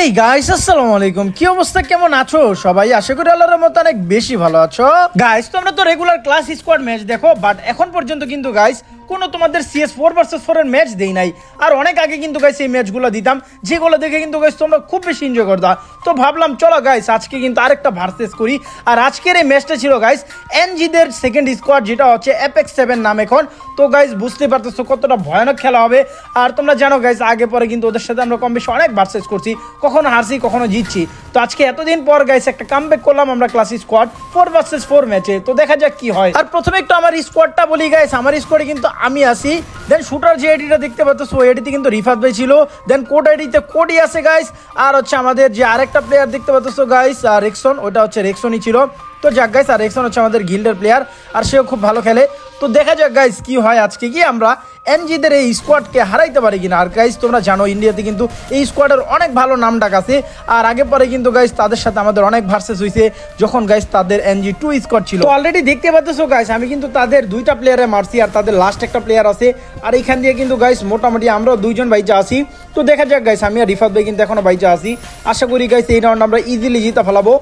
Hey guys আসসালামু আলাইকুম। কি অবস্থা? কেমন আছো? সবাই আশা করি আল্লাহর মতো অনেক বেশি ভালো আছো। গাইস তোমরা তো রেগুলার ক্লাস স্কোয়াড ম্যাচ দেখো বাট এখন পর্যন্ত কিন্তু গাইস কোনো তোমাদের সিএস ফোর ভার্সেস ফোর এর ম্যাচ দেই নাই। আর অনেক আগে কিন্তু গাইস এই ম্যাচগুলো দিতাম, যেগুলো দেখে কিন্তু গাইস তোমরা খুব বেশি এনজয় করতা। তো ভাবলাম, চলো গাইস আজকে কিন্তু আরেকটা ভার্সেস করি। আর আজকের এই ম্যাচটা ছিল গাইস এনজিদের সেকেন্ড স্কোয়াড যেটা হচ্ছে অ্যাপেক্স সেভেন নাম এখন। তো গাইস বুঝতে পারতেছো কতটা ভয়ানক খেলা হবে। আর তোমরা জানো গাইস আগে পরে কিন্তু ওদের সাথে আমরা কম বেশি অনেক ভার্সেস করছি। কখনো হারছি, কখনো জিতছি। তো আজকে এতদিন পর গাইস একটা কামব্যাক করলাম আমরা clash squad four versus four ম্যাচে তো দেখা যাক কি হয়। আর প্রথমে একটু আমার স্কোয়াডটা বলি গাইস আমার স্কোয়াডে কিন্তু আমি আসি দেন শুটার যে আইডিটা দেখতে পাচ্ছ সো আইডিতে কিন্তু রিফাত ভাই ছিল। দেন কোড আইডিতে কোডি আছে গাইস আর হচ্ছে আমাদের যে আরেকটা প্লেয়ার দেখতে পাচ্ছ গাইস রেক্সন ওটা হচ্ছে রেক্সনই ছিল। তো যাক গাইস আর রেক্সন হচ্ছে আমাদের গিল্ডের প্লেয়ার আর সেও খুব ভালো খেলে। তো দেখা যাক গাইস কি হয় আজকে কি আমরা এনজিদের এই স্কোয়াডকে হারাইতে পারি কিনা। আর গাইস তোমরা জানো, ইন্ডিয়াতে কিন্তু এই স্কোয়াডের অনেক ভালো নাম ডাক আছে। আর আগে পরে কিন্তু গাইস তাদের সাথে আমাদের অনেক ভার্সেস হয়েছে যখন গাইস তাদের এনজি টু স্কোয়াড ছিল। অলরেডি দেখতে পাচ্ছ গাইস আমি কিন্তু তাদের দুইটা প্লেয়ারে মারছি আর তাদের লাস্ট একটা প্লেয়ার আছে। আর এখান দিয়ে কিন্তু গাইস মোটামুটি আমরাও দুইজন বাইচা আছি। তো দেখা যাক গাইস আমি আর রিফাত ভাই কিন্তু এখনও বাইচা আছি। আশা করি গাইস এই রাউন্ড আমরা ইজিলি জিতে ফেলাবো।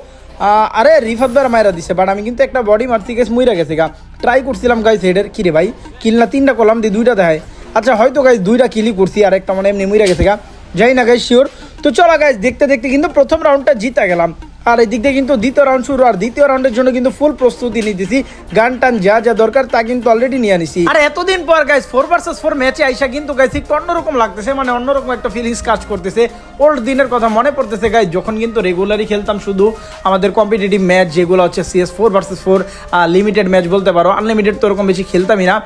আরে, রিফাত ভাইয়ের মায়েরা দিছে বাট আমি কিন্তু একটা বডি মারছি গেছে মুইরা গেছে গা। ট্রাই করছিলাম গাইস হেডের কিরে ভাই? কিল না, তিনটা কলাম দিয়ে দুইটা দেখায়। আচ্ছা হয়তো গাইস দুইটা কিলি করছি, আর একটা মানে এমনি মুইরা গেছে গা। যাই না গাইস শিওর তো চলো গাইস দেখতে দেখতে কিন্তু প্রথম রাউন্ডটা জিতা গেলাম। আর এই দিক দিয়ে কিন্তু দ্বিতীয় রাউন্ড শুরু। আর দ্বিতীয় রাউন্ডের জন্য কিন্তু ফুল প্রস্তুতি নিতেছি। গান টান যা যা দরকার তা কিন্তু অলরেডি নিয়ে আনিছি। আর এতদিন পর গাইস ফোর ভার্সেস ফোর ম্যাচে আইসা কিন্তু গাইস একটু অন্যরকম লাগতেছে মানে অন্যরকম একটা ফিলিংস কাজ করতেছে। ওল্ড দিনের কথা মনে পড়তেছে গাইস যখন কিন্তু রেগুলারই খেলতাম শুধু আমাদের কম্পিটিটিভ ম্যাচ যেগুলো হচ্ছে CS four versus four limited match বলতে পারো আনলিমিটেড তো ওরকম বেশি খেলতামই না।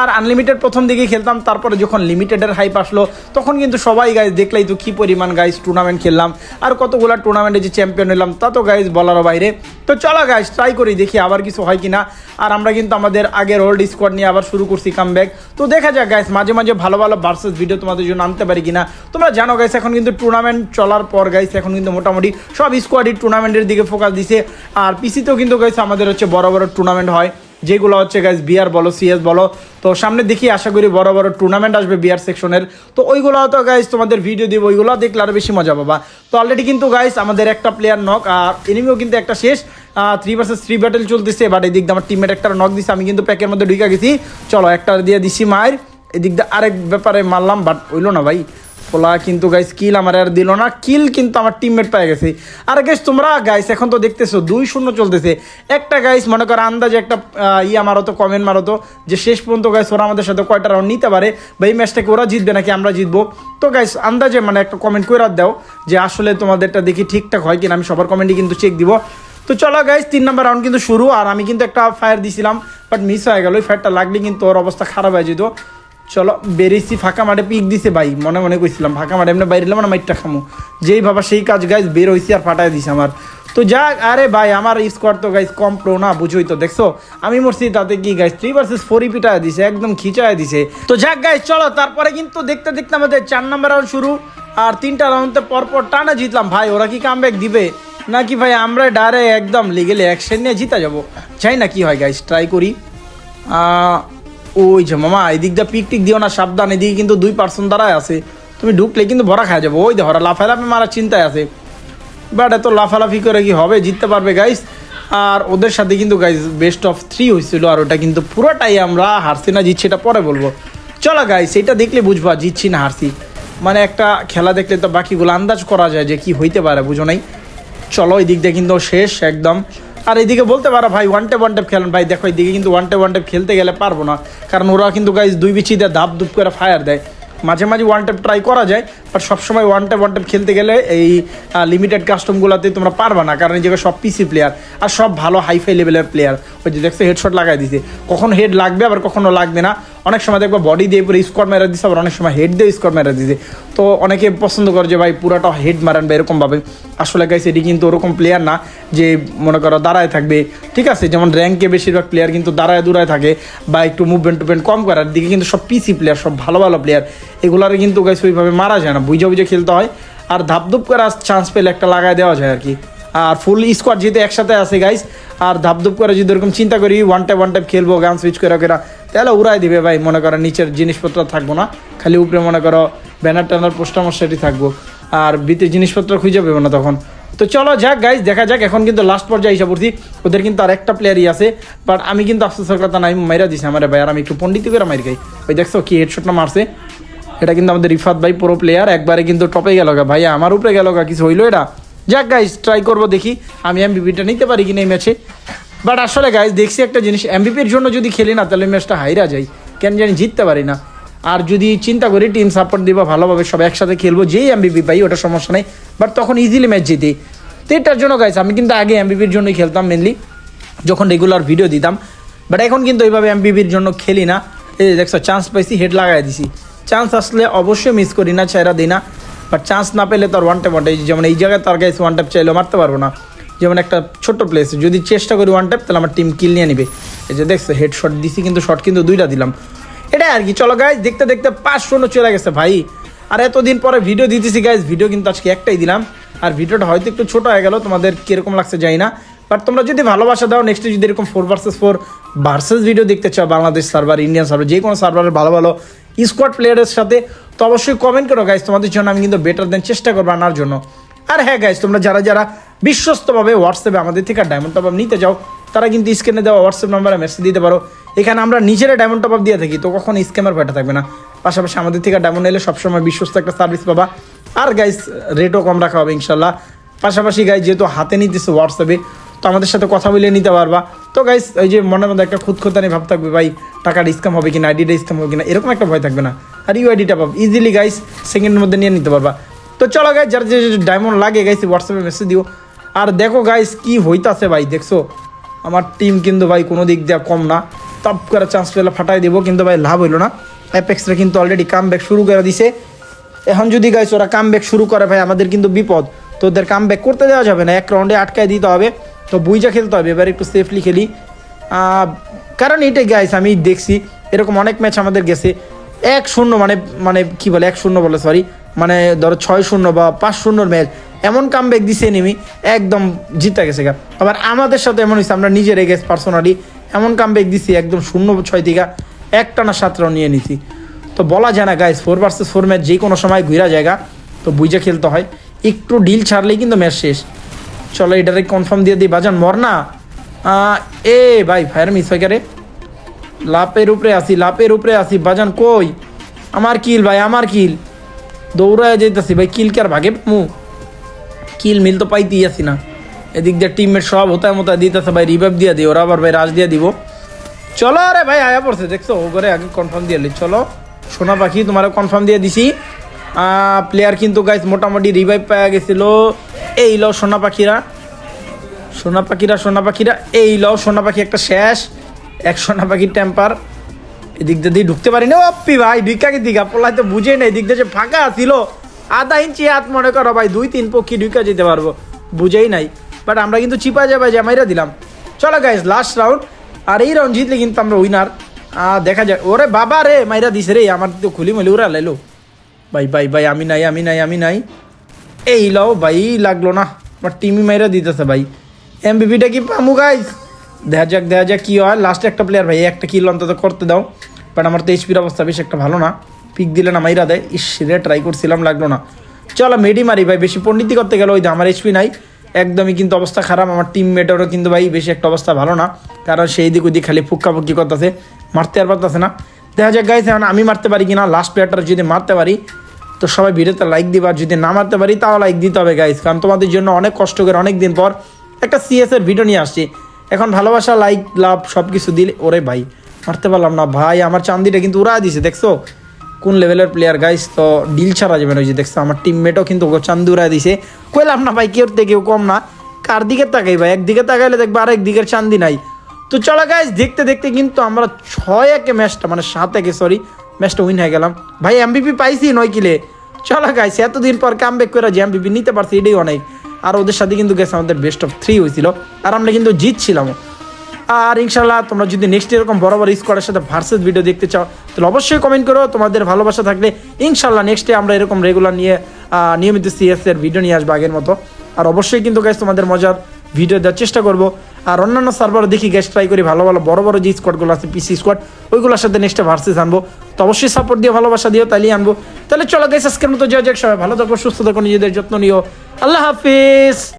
আর আনলিমিটেড প্রথম দিকে খেলতাম, তারপরে যখন লিমিটেডের হাইপ আসলো, তখন কিন্তু সবাই গাইজ দেখলেই তো কী পরিমাণ গাইস টুর্নামেন্ট খেললাম। আর কতগুলো টুর্নামেন্টে যে চ্যাম্পিয়ন হলাম, তা তো গাইজ বলারও বাইরে। তো চলো গাইজ ট্রাই করি, দেখি আবার কিছু হয় কি না আর আমরা কিন্তু আমাদের আগের ওল্ড স্কোয়াড নিয়ে আবার শুরু করছি কাম ব্যাক তো দেখা যাক গাইজ মাঝে মাঝে ভালো ভালো ভার্সেস ভিডিও তোমাদের জন্য আনতে পারি কিনা। তোমরা জানো গাইস এখন কিন্তু টুর্নামেন্ট চলার পর গাইস এখন কিন্তু মোটামুটি সব স্কোয়াডই টুর্নামেন্টের দিকে ফোকাস দিছে। আর পিসিতেও কিন্তু গাইজ আমাদের হচ্ছে বড় বড় টুর্নামেন্ট হয়। যেগুলো হচ্ছে গাইজ বিয়ার বলো সিএস বলো। তো সামনে দেখি, আশা করি বড় বড় টুর্নামেন্ট আসবে বিয়ার সেকশনের তো ওইগুলো তো গাইজ তোমাদের ভিডিও দিব, ওইগুলো দেখলে আরও বেশি মজা পাবা। তো অলরেডি কিন্তু গাইজ আমাদের একটা প্লেয়ার নক আর এনিমিও কিন্তু একটা শেষ। থ্রি ভার্সেস থ্রি ব্যাটেল চলতেছে বাট এদিক দিয়ে আমার টিমমেট একটা নক দিছে, আমি কিন্তু প্যাকের মধ্যে ঢুকে গেছি। চলো, একটা দিয়ে দিছি মায়ের। এদিক দিয়ে আরেক ব্যাপারে মারলাম বাট হইল না ভাই। পোলা কিন্তু গাইস কিল আমার আর দিল না। কিল কিন্তু আমার টিমমেট পেয়ে গেছে। আর গাইস তোমরা গাইস এখন তো দেখতেছো দুই শূন্য চলতেছে। একটা গাইস মনে করো আন্দাজে একটা আহ, ইয়া মারো তো কমেন্ট মারো তো যে শেষ পর্যন্ত গাইস ওরা আমাদের সাথে কয়টা রাউন্ড নিতে পারে বা এই ম্যাচটাকে ওরা জিতবে নাকি আমরা জিতবো। তো গাইস আন্দাজে মানে একটা কমেন্ট করে দাও যে আসলে তোমাদেরটা দেখি ঠিকঠাক হয় কিনা আমি সবার কমেন্টই কিন্তু চেক দিব। তো চলো গাইস তিন নম্বর রাউন্ড কিন্তু শুরু আর আমি কিন্তু একটা ফায়ার দিছিলাম বাট মিস হয়ে গেল ওই ফায়ারটা লাগলে কিন্তু ওর অবস্থা খারাপ হয়ে যেত। চলো, বেরিয়েছি, ফাঁকা মাঠে পিক দিছে ভাই, মনে মনে কইছিলাম, ফাঁকা মাঠে এমনি বাইরে এলাম না মাইটটা খামু। যেই বাবা সেই কাজ গাইজ বের হয়েছি আর ফাটাই দিছে আমার। তো যাক, আরে ভাই, আমার স্কোয়াড তো গাইজ কম প্রো না, বুঝোই তো, দেখছ? আমি মরছি তাতে কি গাইজ থ্রি ভার্সেস ফোরই পিটায় দিছে, একদম খিচায় দিছে। তো যাক গাইজ চলো, তারপরে কিন্তু দেখতে দেখতে আমাদের চার নম্বর রাউন্ড শুরু। আর তিনটা রাউন্ডে পরপর টানা জিতলাম। ভাই, ওরা কি কামব্যাক দিবে? নাকি ভাই, আমরা ডারে একদম লিগেলে অ্যাকশন নিয়ে জিতা যাব? চাই না কি হয় গাইজ ট্রাই করি। ওই যে মামা এদিক দিয়ে পিক টিক দিও না, সাবধান, এদিকে কিন্তু দুই পার্সন দ্বারাই আছে। তুমি ঢুকলে কিন্তু ভরা খাওয়া যাব। ওই দেখো লাফালাফি মারার চিন্তায় আছে। বাট এত লাফালাফি করে কি হবে? জিততে পারবে গাইস আর ওদের সাথে কিন্তু গাইস বেস্ট অফ থ্রি হয়েছিল, আর ওটা কিন্তু পুরোটাই আমরা হারছি না, জিতছি এটা পরে বলব। চলো গাইস এটা দেখলে বুঝবা, জিতছি না হারছি। মানে একটা খেলা দেখলে তো বাকিগুলো আন্দাজ করা যায় যে কি হইতে পারে, বুঝো নাই? চলো এই দিক দিয়ে কিন্তু শেষ, একদম। আর এইদিকে বলতে পারো ভাই ওয়ান টেপ ওয়ান টেপ খেলেন। ভাই, দেখো এইদিকে কিন্তু ওয়ান টেপ ওয়ান টেপ খেলতে গেলে পারব না। কারণ ওরা কিন্তু গাইজ দুই বিচি দিয়ে ধাপ ধুপ করে ফায়ার দেয়। মাঝে মাঝে ওয়ান টেপ ট্রাই করা যায়। বাট সবসময় ওয়ান টেপ ওয়ান টেপ খেলতে গেলে এই লিমিটেড কাস্টমগুলোতে তোমরা পারবা না। কারণ জায়গায় সব পিসি প্লেয়ার আর সব ভালো হাইফাই লেভেলের প্লেয়ার ওই যে দেখছ হেডশট লাগাই দিছে। কখন হেড লাগবে, আবার কখনো লাগবে না। অনেক সময় দেখব বডি দিয়ে পুরো স্কোয়াড মেরা দিছে, আবার অনেক সময় হেড দিয়ে স্কোয়াড মেরে দিছে। তো অনেকে পছন্দ করে যে, ভাই, পুরাটা হেড মারেন বা এরকমভাবে আসলে গাইছে এটি কিন্তু ওরকম প্লেয়ার না যে, মনে করো, দাঁড়ায় থাকবে। ঠিক আছে, যেমন র্যাঙ্কে বেশিরভাগ প্লেয়ার কিন্তু দাঁড়ায় দূরায় থাকে বা একটু মুভমেন্ট টুভমেন্ট কম করার দিকে কিন্তু সব পিসি প্লেয়ার সব ভালো ভালো প্লেয়ার এগুলারে কিন্তু গাইছে ওইভাবে মারা যায় না। বুঝে বুঝে খেলতে হয়। আর ধাপধুপ করে চান্স পেলে একটা লাগায় দেওয়া যায় আর কি। আর ফুল স্কোয়াড যেহেতু একসাথে আছে গাইস আর ধাপ ধাপধুপ করে যদি এরকম চিন্তা করি ওয়ান টাইপ ওয়ান টাইপ খেলব, গান সুইচ করে করে তাহলে উড়াই দিবে ভাই, মনে করো নিচের জিনিসপত্র থাকব না। খালি উপরে মনে করো ব্যানার ট্যানার পোস্টার মশারি থাকব। আর বিতে জিনিসপত্র খুঁজে পাবো না তখন। তো চলো যাক গাইজ দেখা যাক, এখন কিন্তু লাস্ট পর্যায়ে হিসাব পড়ছি ওদের কিন্তু আর একটা প্লেয়ারই আছে বাট আমি কিন্তু আফসোসের কথা নাই, মাইরা দিছি আমার ভাই, আর আমি একটু পণ্ডিতি করে মাইর খাই। ওই দেখছ কি হেডশটটা মারছে? এটা কিন্তু আমাদের রিফাত ভাই পুরো প্লেয়ার একবারে কিন্তু টপে গেল গা। ভাই, আমার উপরে গেল গা, কিছু হইল এটা? যাক গাইজ ট্রাই করব দেখি, আমি এমবিপিটা নিতে পারি কিনা এই ম্যাচে বাট আসলে গাইজ দেখছি একটা জিনিস এমবিপির জন্য যদি খেলি না, তাহলে ম্যাচটা হাইরা যাই কেন জানি জিততে পারি না। আর যদি চিন্তা করি টিম সাপোর্ট দিবা, ভালোভাবে সব একসাথে খেলব, যেই এমবিপি পাই, ওটা সমস্যা নেই। বাট তখন ইজিলি ম্যাচ জিতি। তো এটার জন্য গাইজ আমি কিন্তু আগে এমবিপির জন্যই খেলতাম মেনলি যখন রেগুলার ভিডিও দিতাম। বাট এখন কিন্তু এইভাবে এমবিপির জন্য খেলি না। এই দেখছ চান্স পাইছি হেড লাগাই দিছি। চান্স আসলে অবশ্যই মিস করি না, ছেড়া দিই না। বাট চান্স না পেলে তার ওয়ান ট্যাপ ওয়ান যেমন এই জায়গায় তার গাইস ওয়ান ট্যাপ চাইলেও মারতে পারব না। যেমন একটা ছোট্ট প্লেস যদি চেষ্টা করি ওয়ান ট্যাপ তাহলে আমার টিম কিল নিয়ে নিবে। এই যে দেখছ হেড শট দিছি কিন্তু শট কিন্তু দুইটা দিলাম। এটাই আর কি, চলো গাইজ দেখতে দেখতে পাঁচ শূন্য চলে গেছে ভাই। আর এতদিন পরে ভিডিও দিতেছি গাইজ ভিডিও কিন্তু আজকে একটাই দিলাম। আর ভিডিওটা হয়তো একটু ছোট হয়ে গেল, তোমাদের কীরকম লাগছে যাই না। বাট তোমরা যদি ভালোবাসা দাও নেক্সটে যদি এরকম four versus four versus video দেখতে চাও, বাংলাদেশ সার্ভার ইন্ডিয়ান সার্ভার যে কোনো সার্ভারের ভালো ভালো স্কোয়াড প্লেয়ারের সাথে, তো অবশ্যই কমেন্ট করো গাইজ তোমাদের জন্য আমি কিন্তু বেটার দেন চেষ্টা করব আনার জন্য। আর হ্যাঁ গাইজ তোমরা যারা যারা বিশ্বস্তভাবে হোয়াটসঅ্যাপে আমাদের থেকে ডায়মন্ড টপ আপ নিতে যাও তারা কিন্তু স্ক্রিনে দেওয়া হোয়াটসঅ্যাপ নাম্বারে মেসেজ দিতে পারো। এখানে আমরা নিজেরা ডায়মন্ড টপ আপ দিয়ে থাকি, তো কখন স্ক্যামার ভয়টা থাকবে না। পাশাপাশি আমাদের থেকে ডায়মন্ড এলে সবসময় বিশ্বস্ত একটা সার্ভিস পাবা। আর গাইজ রেটও কম রাখা হবে, ইনশাল্লাহ। পাশাপাশি গাইজ যেহেতু হাতে নিতেছে হোয়াটসঅ্যাপে তো আমাদের সাথে কথা বলে নিতে পারবা। তো গাইস ওই যে মনের মধ্যে একটা খুদখুতানি ভাব থাকবে, ভাই, টাকার স্ক্যাম হবে কিনা? আইডিটা স্ক্যাম হবে কিনা? এরকম একটা ভয় থাকবে না। আর ইউ আইডিটা পাবো। ইজিলি গাইস সেকেন্ডের মধ্যে নিয়ে নিতে পারবা। তো চলো গাইস যার যে ডায়মন্ড লাগে গাইজ হোয়াটসঅ্যাপে মেসেজ দিও। আর দেখো গাইস কি হইতাছে ভাই, দেখছ? আমার টিম কিন্তু ভাই কোনো দিক দিয়ে কম না। টপ করে চান্স পেলে ফাটাই দিব, কিন্তু ভাই লাভ হইল না। অ্যাপেক্সরা কিন্তু অলরেডি কাম ব্যাক শুরু করে দিছে। এখন যদি গাইস ওরা কাম ব্যাক শুরু করে, ভাই, আমাদের কিন্তু বিপদ। তো ওদের কাম ব্যাক করতে দেওয়া যাবে না। এক রাউন্ডে আটকায় দিতে হবে। তো বুইজা খেলতে হবে, এবার একটু সেফলি খেলি। কারণ এইটাই গাইস আমি দেখছি, এরকম অনেক ম্যাচ আমাদের গেছে। এক শূন্য মানে মানে কি বলে, এক শূন্য বলে সরি মানে ধরো ছয় শূন্য বা পাঁচ শূন্যর ম্যাচ এমন কাম ব্যাক দিছে নেমি একদম জিতে গেছে গা। আবার আমাদের সাথে এমন হয়েছে, আমরা নিজের গেছি পার্সোনালি এমন কাম ব্যাক দিছি, একদম শূন্য ছয় থেকে একটা না সাত রাউন্ড নিয়ে নিছি। তো বলা যায় না guys four versus four match যে কোনো সময় ঘুরা জায়গা তো বুঝে খেলতে হয়, একটু ডিল ছাড়লেই কিন্তু ম্যাচ শেষ। চলো এটারে কনফার্ম দিয়ে দিই। বাজান, মর না। এ, ভাই ফায়ার মিস হয় রে। লাপের উপরে আসি লাপের উপরে আসি বাজান, কই? আমার কিল ভাই, আমার কিল দৌড়ায় যেতেছি ভাই কিল কে আর ভাগে মু কিল মিল তো পাইতেই আসি না। এদিক দিয়ে টিমমেট সব হতায় মতায় দিতেছে, ভাই রিভাইভ দিয়ে দিই। ওরা আবার, ভাই রাজ দিয়ে দিব। চলো আরে ভাই, আয়া পড়ছে, দেখছ? ও করে আগে কনফার্ম দিয়ে চলো, সোনা পাখি তোমার কনফার্ম দিয়ে দিছি। প্লেয়ার কিন্তু গাইজ মোটামুটি রিভাইভ পাওয়া গেছিল। এই লো, সোনা পাখিরা। সোনা পাখিরা সোনা পাখিরা। এই লও সোনা পাখি একটা শেষ। এক সোনা পাখির টেম্পার এদিক দিয়ে ঢুকতে পারি না অপ্পি ভাই ঢুকাকে দিঘা? পোলাই তো বুঝে নেই। এদিক দিয়ে যে ফাঁকা ছিল আধা ইঞ্চি হাত, মনে করো ভাই, দুই তিন পক্ষী ঢুকা যেতে পারব। বুঝেই নাই। বাট আমরা কিন্তু চিপা যাবে জামাইরা দিলাম। চলো গাইজ লাস্ট রাউন্ড আর এই রাউন্ড জিতলে কিন্তু আমরা উইনার দেখা যায় ওরে বাবা রে, মাইরা দিছে রে। আমার তো খুলি মলি ওরা লাইলো ভাই ভাই ভাই, আমি নাই আমি নাই আমি নাই। এই লও ভাই, লাগল না। আমার টিমই মাইরা দিতেছে ভাই। এমবিপিটা কি পামু গাইজ দেখা যাক দেখা যাক কি হয়। লাস্টে একটা প্লেয়ার ভাই, একটা কিল অন্তত করতে দাও। বাট আমার তো এইচপির অবস্থা বেশ একটা ভালো না। পিক দিলে না মাইরা দেয়। ইস, রে ট্রাই করছিলাম, লাগল না। চলো মেডি মারি ভাই। বেশি পণ্ডিতি করতে গেলে ওই আমার এইচপি নাই। একদমই কিন্তু অবস্থা খারাপ। আমার টিম মেটেরও কিন্তু ভাই বেশি একটা অবস্থা ভালো না। কারণ সেই দিক ওদিক খালি ফুক্কা ফুক্কি করতেছে। মারতে আর পারতেছে না। দেখা যাক গাইছে এখন আমি মারতে পারি কিনা লাস্ট প্লেয়ারটা যদি মারতে পারি, তো সবাই ভিডিওতে লাইক দিবা আর যদি না মারতে পারি তাও লাইক দিতে হবে গাইস কারণ তোমাদের জন্য অনেক কষ্ট করে অনেক দিন পর একটা সিএস এর ভিডিও নিয়ে আসছি। এখন ভালোবাসা লাইক লাভ সব কিছু দিলে, ওরে ভাই, মারতে পারলাম না, ভাই, আমার চান্দিটা কিন্তু উড়া দিছে, দেখছ? কোন লেভেলের প্লেয়ার গাইস তো ডিল ছাড়া যাবে না, ওই যে দেখছ, আমার টিমমেটও কিন্তু ওকে চান্দি উড়া দিছে। কইলাম না ভাই, কেউ থেকে কেউ কম না, কার দিকে তাকাই ভাই, একদিকে তাকাইলে দেখব আরেক দিকের চান্দি নাই। তো চলো গাইজ দেখতে দেখতে কিন্তু আমরা ছয় একে ম্যাচটা মানে সাত একে সরি ম্যাচটা উইন হয়ে গেলাম। ভাই এমবিপি পাইছি নয় কিলে। চলো গাইস এতদিন পর কাম ব্যাক করে যে এমবিপি নিতে পারছি, এটাই অনেক। আর ওদের সাথে কিন্তু গেছে আমাদের বেস্ট অফ থ্রি হয়েছিল। আর আমরা কিন্তু জিতছিলাম। আর ইনশাল্লাহ তোমরা যদি নেক্সট এরকম বড় বড় স্কোয়াডের সাথে ভার্সেস ভিডিও দেখতে চাও, তাহলে অবশ্যই কমেন্ট করো। তোমাদের ভালোবাসা থাকলে ইনশাল্লাহ নেক্সটে আমরা এরকম রেগুলার নিয়ে নিয়মিত সিএস এর ভিডিও নিয়ে আসব আগের মতো। আর অবশ্যই কিন্তু গাইস তোমাদের মজার ভিডিও দেওয়ার চেষ্টা করব। আর অন্যান্য সার্ভার দেখি গ্যাস ট্রাই করি, ভালো ভালো বড় বড় যে স্কোয়াডগুলো আছে পিসি স্কোয়াড ওইগুলোর সাথে নেক্সটে ভার্সেস আনব। তো অবশ্যই সাপোর্ট দিয়ে ভালোবাসা দিও তাহলেই আনব। তাহলে চলো গেছে আজকের মতো যা যাক সবাই। ভালো থাকো, সুস্থ থাকো, নিজেদের যত্ন নিও। আল্লাহ হাফিজ।